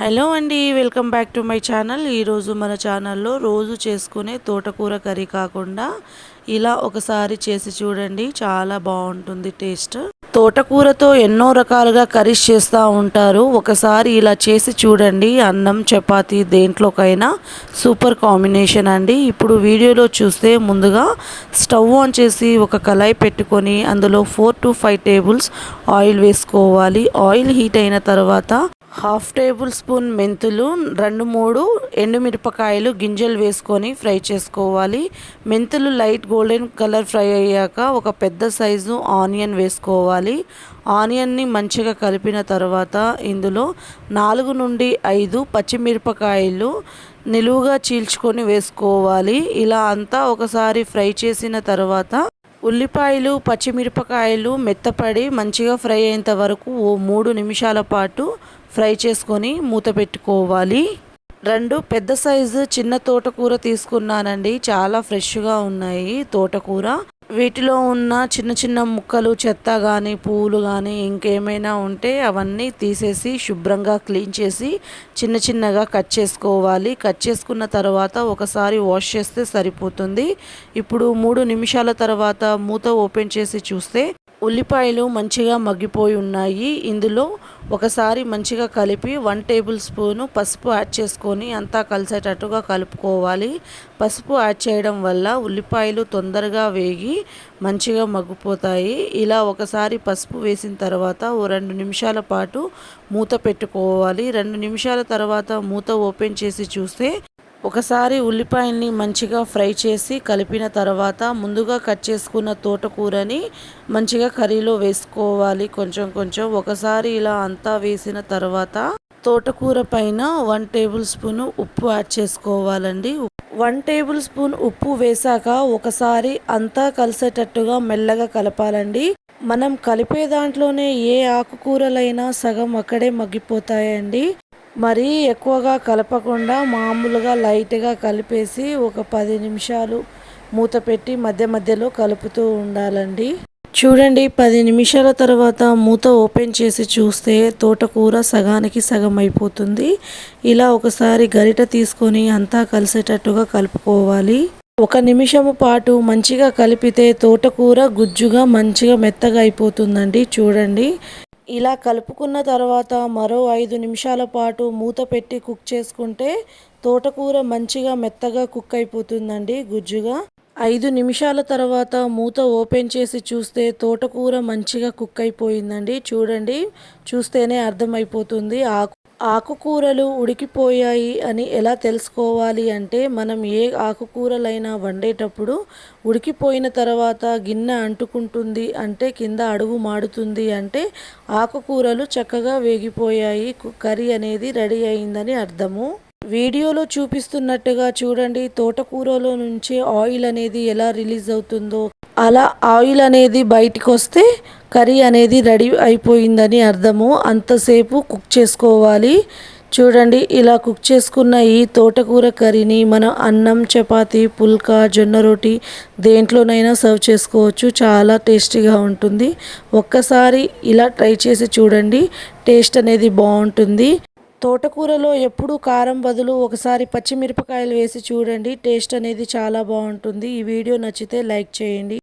Hello అండి welcome back to my channel. ఈరోజు మన ఛానల్లో రోజు చేసుకునే తోటకూర కర్రీ కాకుండా ఇలా ఒకసారి చేసి చూడండి చాలా బాగుంటుంది టేస్ట్. తోటకూరతో ఎన్నో రకాలుగా కర్రీస్ చేస్తూ ఉంటారు. ఒకసారి ఇలా చేసి చూడండి అన్నం చపాతి దేంట్లోకైనా సూపర్ కాంబినేషన్ అండి. ఇప్పుడు వీడియోలో చూస్తే ముందుగా స్టవ్ ఆన్ చేసి ఒక కళాయి పెట్టుకొని అందులో four to five tables oil వేసుకోవాలి. ఆయిల్ హీట్ అయిన తర్వాత హాఫ్ టేబుల్ స్పూన్ మెంతులు రెండు మూడు ఎండుమిరపకాయలు గింజలు వేసుకొని ఫ్రై చేసుకోవాలి. మెంతులు లైట్ గోల్డెన్ కలర్ ఫ్రై అయ్యాక ఒక పెద్ద సైజు ఆనియన్ వేసుకోవాలి. ఆనియన్ని మంచిగా కలిపిన తర్వాత ఇందులో నాలుగు నుండి ఐదు పచ్చిమిరపకాయలు నిలువుగా చీల్చుకొని వేసుకోవాలి. ఇలా అంతా ఒకసారి ఫ్రై చేసిన తర్వాత ఉల్లిపాయలు పచ్చిమిరపకాయలు మెత్తపడి మంచిగా ఫ్రై అయ్యేంత వరకు ఓ మూడు నిమిషాల పాటు ఫ్రై చేసుకొని మూత పెట్టుకోవాలి. రెండు పెద్ద సైజు చిన్న తోటకూర తీసుకున్నానండి. చాలా ఫ్రెష్గా ఉన్నాయి తోటకూర. వీటిలో ఉన్న చిన్న చిన్న ముక్కలు చెత్త కానీ పువ్వులు కానీ ఇంకేమైనా ఉంటే అవన్నీ తీసేసి శుభ్రంగా క్లీన్ చేసి చిన్న చిన్నగా కట్ చేసుకోవాలి. కట్ చేసుకున్న తర్వాత ఒకసారి వాష్ చేస్తే సరిపోతుంది. ఇప్పుడు మూడు నిమిషాల తర్వాత మూత ఓపెన్ చేసి చూస్తే ఉల్లిపాయలు మంచిగా మగ్గిపోయి ఉన్నాయి. ఇందులో ఒకసారి మంచిగా కలిపి వన్ టేబుల్ స్పూను పసుపు యాడ్ చేసుకొని అంతా కలిసేటట్టుగా కలుపుకోవాలి. పసుపు యాడ్ చేయడం వల్ల ఉల్లిపాయలు తొందరగా వేగి మంచిగా మగ్గిపోతాయి. ఇలా ఒకసారి పసుపు వేసిన తర్వాత ఓ రెండు నిమిషాల పాటు మూత పెట్టుకోవాలి. రెండు నిమిషాల తర్వాత మూత ఓపెన్ చేసి చూస్తే ఒకసారి ఉల్లిపాయల్ని మంచిగా ఫ్రై చేసి కలిపిన తర్వాత ముందుగా కట్ చేసుకున్న తోటకూరని మంచిగా కర్రీలో వేసుకోవాలి కొంచెం కొంచెం. ఒకసారి ఇలా అంతా వేసిన తర్వాత తోటకూర పైన వన్ టేబుల్ స్పూన్ ఉప్పు యాడ్ చేసుకోవాలండి. వన్ టేబుల్ స్పూన్ ఉప్పు వేసాక ఒకసారి అంతా కలిసేటట్టుగా మెల్లగా కలపాలండి. మనం కలిపే దాంట్లోనే ఏ ఆకుకూరలైనా సగం అక్కడే మగ్గిపోతాయండి. మరీ ఎక్కువగా కలపకుండా మామూలుగా లైట్గా కలిపేసి ఒక పది నిమిషాలు మూత పెట్టి మధ్య మధ్యలో కలుపుతూ ఉండాలండి. చూడండి పది నిమిషాల తర్వాత మూత ఓపెన్ చేసి చూస్తే తోటకూర సగానికి సగం అయిపోతుంది. ఇలా ఒకసారి గరిట తీసుకొని అంతా కలిసేటట్టుగా కలుపుకోవాలి. ఒక నిమిషము పాటు మంచిగా కలిపితే తోటకూర గుజ్జుగా మంచిగా మెత్తగా అయిపోతుందండి. చూడండి. ఇలా కలుపుకున్న తర్వాత మరో ఐదు నిమిషాల పాటు మూత పెట్టి కుక్ చేసుకుంటే తోటకూర మంచిగా మెత్తగా కుక్ అయిపోతుందండి గుజ్జుగా. ఐదు నిమిషాల తర్వాత మూత ఓపెన్ చేసి చూస్తే తోటకూర మంచిగా కుక్ అయిపోయిందండి. చూడండి చూస్తేనే అర్థమైపోతుంది. ఆకు ఆకుకూరలు ఉడికిపోయాయి అని ఎలా తెలుసుకోవాలి అంటే మనం ఏ ఆకుకూరలైనా వండేటప్పుడు ఉడికిపోయిన తర్వాత గిన్నె అంటుకుంటుంది అంటే కింద అడుగు మాడుతుంది అంటే ఆకుకూరలు చక్కగా వేగిపోయాయి కర్రీ అనేది రెడీ అయిందని అర్థము. వీడియోలో చూపిస్తున్నట్టుగా చూడండి తోటకూరలో నుంచి ఆయిల్ అనేది ఎలా రిలీజ్ అవుతుందో. అలా ఆయిల్ అనేది బయటకు వస్తే కర్రీ అనేది రెడీ అయిపోయిందని అర్థము. అంతసేపు కుక్ చేసుకోవాలి. చూడండి ఇలా కుక్ చేసుకున్న ఈ తోటకూర కర్రీని మనం అన్నం చపాతి పుల్కా జొన్న రోటి దేంట్లోనైనా సర్వ్ చేసుకోవచ్చు. చాలా టేస్టీగా ఉంటుంది. ఒక్కసారి ఇలా ట్రై చేసి చూడండి టేస్ట్ అనేది బాగుంటుంది. తోటకూరలో ఎప్పుడు కారం బదులు ఒకసారి పచ్చిమిరపకాయలు వేసి చూడండి టేస్ట్ అనేది చాలా బాగుంటుంది. ఈ వీడియో నచ్చితే లైక్ చేయండి.